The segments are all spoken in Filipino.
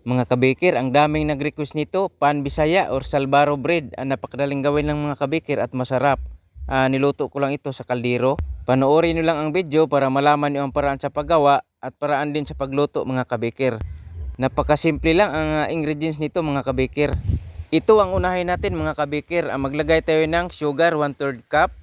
Mga kabikir, ang daming nag-request nito, pan bisaya or salbaro bread. Ah, napakadaling gawin ng mga kabikir at masarap. Ah, niluto ko lang ito sa kaldero. Panoorin nyo lang ang video para malaman nyo ang paraan sa paggawa at paraan din sa pagluto mga kabikir. Napakasimple lang ang ah, ingredients nito mga kabikir. Ito ang unahin natin mga kabikir. Ah, maglagay tayo ng sugar 1 3 cup,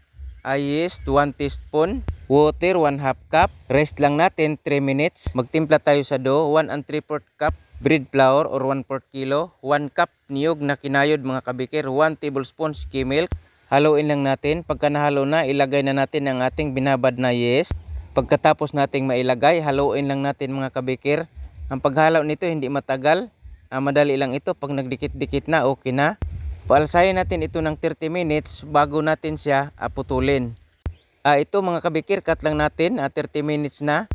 yeast 1 teaspoon, water 1 half cup. Rest lang natin 3 minutes. Magtimpla tayo sa dough 1 and 3 4 cup bread flour or 1 4 kilo, 1 cup niyog na kinayod mga kabikir, 1 tablespoon skim milk. Haluin lang natin. Pagka nahalo na, ilagay na natin ang ating binabad na yeast. Pagkatapos nating mailagay, haluin lang natin mga kabikir. Ang paghalo nito hindi matagal. Ah, madali lang ito. Pag nagdikit-dikit na, okay na. Paalsahin natin ito ng 30 minutes bago natin siya ah, putulin. Ah, ito mga kabikir, cut lang natin. Ah, 30 minutes na.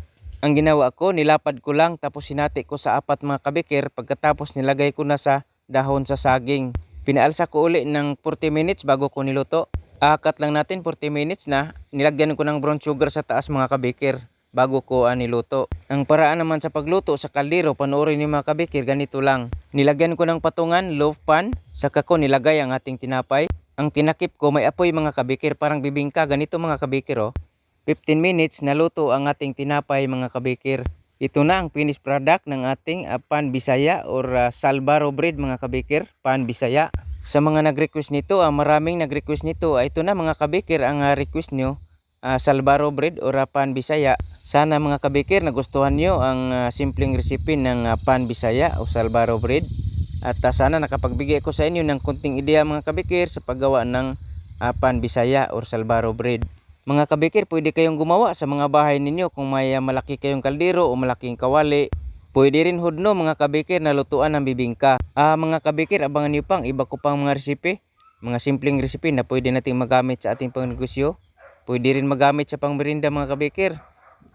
Ang ginawa ko, nilapad ko lang tapos sinati ko sa apat mga kabikir. Pagkatapos nilagay ko na sa dahon sa saging. Pinaalsa ko uli ng 40 minutes bago ko niluto. Akat lang natin 40 minutes na. Nilagyan ko ng brown sugar sa taas mga kabikir bago ko ah, niluto. Ang paraan naman sa pagluto sa kaldero, panoorin niyo mga kabikir, ganito lang. Nilagyan ko ng patungan, loaf pan, saka ko nilagay ang ating tinapay. Ang tinakip ko may apoy mga kabikir, parang bibingka, ganito mga kabikir oh. 15 minutes naluto ang ating tinapay mga kabikir. Ito na ang finished product ng ating ah, pan bisaya or ah, salbaro bread mga kabikir, pan bisaya. Sa mga nag-request nito, ah, maraming nag-request nito. Ah, ito na mga kabikir ang ah, request nyo, ah, salbaro bread or ah, pan bisaya. Sana mga kabikir nagustuhan nyo ang ah, simpleng recipe ng ah, pan bisaya o salbaro bread. At ah, sana nakapagbigay ko sa inyo ng konting ideya mga kabikir sa paggawa ng ah, pan bisaya or salbaro bread. Mga kabikir, pwede kayong gumawa sa mga bahay ninyo kung may ah, malaki kayong kaldero o malaking kawali. Pwede rin hudno mga kabikir na lutuan ng bibingka. Ah, mga kabikir, abangan niyo pang iba ko pang mga resipe. Mga simpleng resipe na pwede nating magamit sa ating pangnegosyo. Pwede rin magamit sa pangmerinda mga kabikir.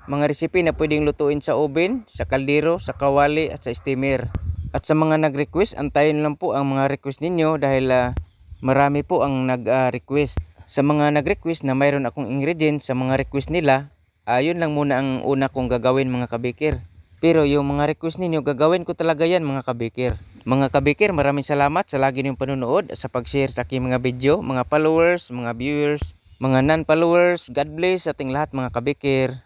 Mga resipe na pwedeng lutuin sa oven, sa kaldero, sa kawali at sa steamer. At sa mga nag-request, antayin lang po ang mga request ninyo dahil ah, marami po ang nag-request. Sa mga nag-request na mayroon akong ingredients sa mga request nila, ayun lang muna ang una kong gagawin mga kabikir. Pero yung mga request ninyo, gagawin ko talaga yan mga kabikir. Mga kabikir, maraming salamat sa lagi niyong panunood, sa pag-share sa aking mga video, mga followers, mga viewers, mga non-followers. God bless sa ating lahat mga kabikir.